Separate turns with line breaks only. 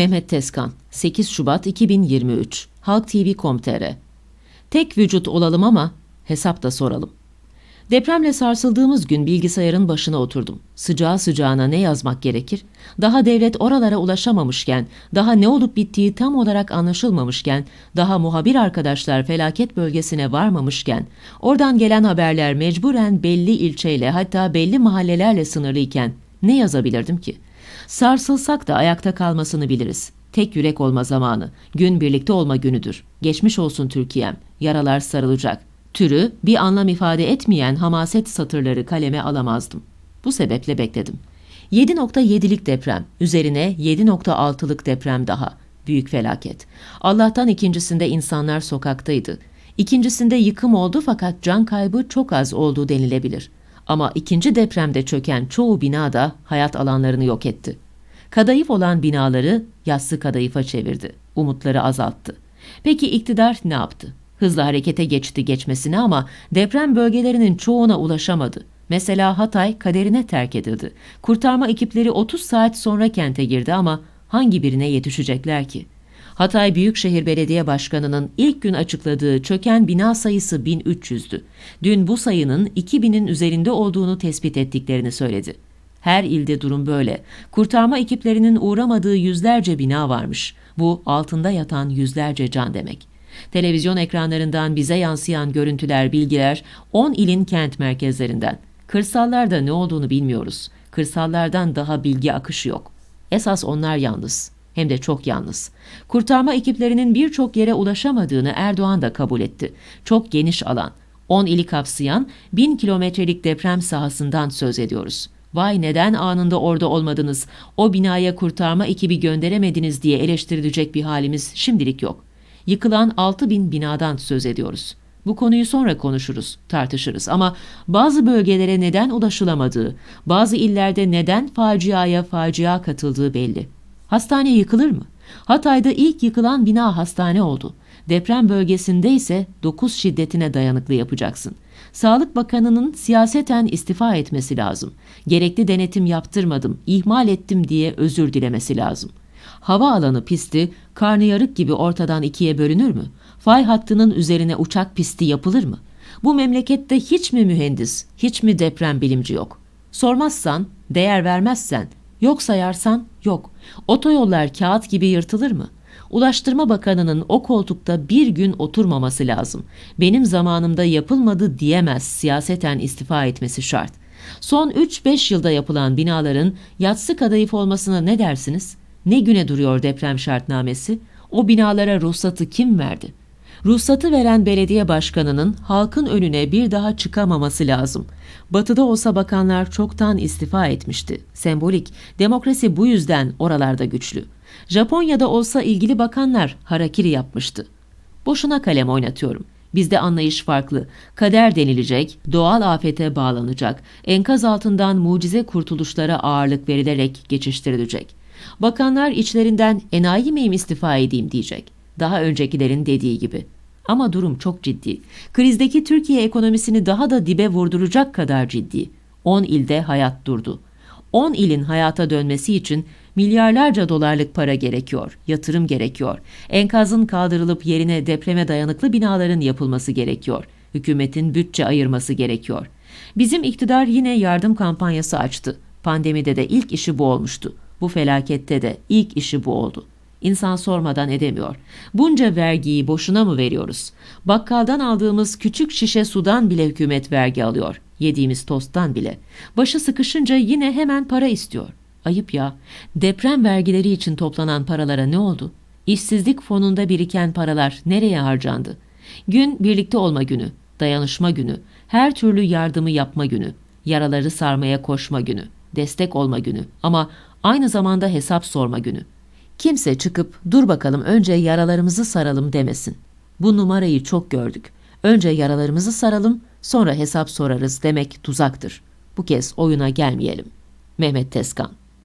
Mehmet Tezkan, 8 Şubat 2023, Halk TV.com.tr Tek vücut olalım ama hesap da soralım. Depremle sarsıldığımız gün bilgisayarın başına oturdum. Sıcağı sıcağına ne yazmak gerekir? Daha devlet oralara ulaşamamışken, daha ne olup bittiği tam olarak anlaşılmamışken, daha muhabir arkadaşlar felaket bölgesine varmamışken, oradan gelen haberler mecburen belli ilçeyle hatta belli mahallelerle sınırlıyken ne yazabilirdim ki? Sarsılsak da ayakta kalmasını biliriz. Tek yürek olma zamanı. Gün birlikte olma günüdür. Geçmiş olsun Türkiye'm. Yaralar sarılacak. Türü bir anlam ifade etmeyen hamaset satırları kaleme alamazdım. Bu sebeple bekledim. 7.7'lik deprem, üzerine 7.6'lık deprem daha. Büyük felaket. Allah'tan ikincisinde insanlar sokaktaydı. İkincisinde yıkım oldu fakat can kaybı çok az olduğu denilebilir. Ama ikinci depremde çöken çoğu bina da hayat alanlarını yok etti. Kadayıf olan binaları yassı kadayıfa çevirdi. Umutları azalttı. Peki iktidar ne yaptı? Hızlı harekete geçti geçmesine ama deprem bölgelerinin çoğuna ulaşamadı. Mesela Hatay kaderine terk edildi. Kurtarma ekipleri 30 saat sonra kente girdi ama hangi birine yetişecekler ki? Hatay Büyükşehir Belediye Başkanı'nın ilk gün açıkladığı çöken bina sayısı 1300'dü. Dün bu sayının 2000'in üzerinde olduğunu tespit ettiklerini söyledi. Her ilde durum böyle. Kurtarma ekiplerinin uğramadığı yüzlerce bina varmış. Bu altında yatan yüzlerce can demek. Televizyon ekranlarından bize yansıyan görüntüler, bilgiler 10 ilin kent merkezlerinden. Kırsallarda ne olduğunu bilmiyoruz. Kırsallardan daha bilgi akışı yok. Esas onlar yalnız. Hem de çok yalnız. Kurtarma ekiplerinin birçok yere ulaşamadığını Erdoğan da kabul etti. Çok geniş alan. 10 ili kapsayan 1000 kilometrelik deprem sahasından söz ediyoruz. Vay neden anında orada olmadınız, o binaya kurtarma ekibi gönderemediniz diye eleştirilecek bir halimiz şimdilik yok. Yıkılan 6 bin binadan söz ediyoruz. Bu konuyu sonra konuşuruz, tartışırız ama bazı bölgelere neden ulaşılamadığı, bazı illerde neden faciaya facia katıldığı belli. Hastane yıkılır mı? Hatay'da ilk yıkılan bina hastane oldu. Deprem bölgesinde ise 9 şiddetine dayanıklı yapacaksın. Sağlık Bakanı'nın siyaseten istifa etmesi lazım. Gerekli denetim yaptırmadım, ihmal ettim diye özür dilemesi lazım. Hava alanı pisti karnıyarık gibi ortadan ikiye bölünür mü? Fay hattının üzerine uçak pisti yapılır mı? Bu memlekette hiç mi mühendis, hiç mi deprem bilimci yok? Sormazsan, değer vermezsen, yok sayarsan yok. Otoyollar kağıt gibi yırtılır mı? Ulaştırma Bakanı'nın o koltukta bir gün oturmaması lazım. Benim zamanımda yapılmadı diyemez siyaseten istifa etmesi şart. Son 3-5 yılda yapılan binaların yatsı kadayıf olmasına ne dersiniz? Ne güne duruyor deprem şartnamesi? O binalara ruhsatı kim verdi? Ruhsatı veren belediye başkanının halkın önüne bir daha çıkamaması lazım. Batıda olsa bakanlar çoktan istifa etmişti. Sembolik, demokrasi bu yüzden oralarda güçlü. Japonya'da olsa ilgili bakanlar harakiri yapmıştı. Boşuna kalem oynatıyorum. Bizde anlayış farklı. Kader denilecek, doğal afete bağlanacak, enkaz altından mucize kurtuluşlara ağırlık verilerek geçiştirilecek. Bakanlar içlerinden enayi miyim istifa edeyim diyecek. Daha öncekilerin dediği gibi. Ama durum çok ciddi. Krizdeki Türkiye ekonomisini daha da dibe vurduracak kadar ciddi. 10 ilde hayat durdu. 10 ilin hayata dönmesi için milyarlarca dolarlık para gerekiyor, yatırım gerekiyor. Enkazın kaldırılıp yerine depreme dayanıklı binaların yapılması gerekiyor. Hükümetin bütçe ayırması gerekiyor. Bizim iktidar yine yardım kampanyası açtı. Pandemide de ilk işi bu olmuştu. Bu felakette de ilk işi bu oldu. İnsan sormadan edemiyor. Bunca vergiyi boşuna mı veriyoruz? Bakkaldan aldığımız küçük şişe sudan bile hükümet vergi alıyor. Yediğimiz tosttan bile. Başı sıkışınca yine hemen para istiyor. Ayıp ya. Deprem vergileri için toplanan paralara ne oldu? İşsizlik fonunda biriken paralar nereye harcandı? Gün birlikte olma günü, dayanışma günü, her türlü yardımı yapma günü, yaraları sarmaya koşma günü, destek olma günü ama aynı zamanda hesap sorma günü. Kimse çıkıp dur bakalım önce yaralarımızı saralım demesin. Bu numarayı çok gördük. Önce yaralarımızı saralım, sonra hesap sorarız demek tuzaktır. Bu kez oyuna gelmeyelim. Mehmet Tezkan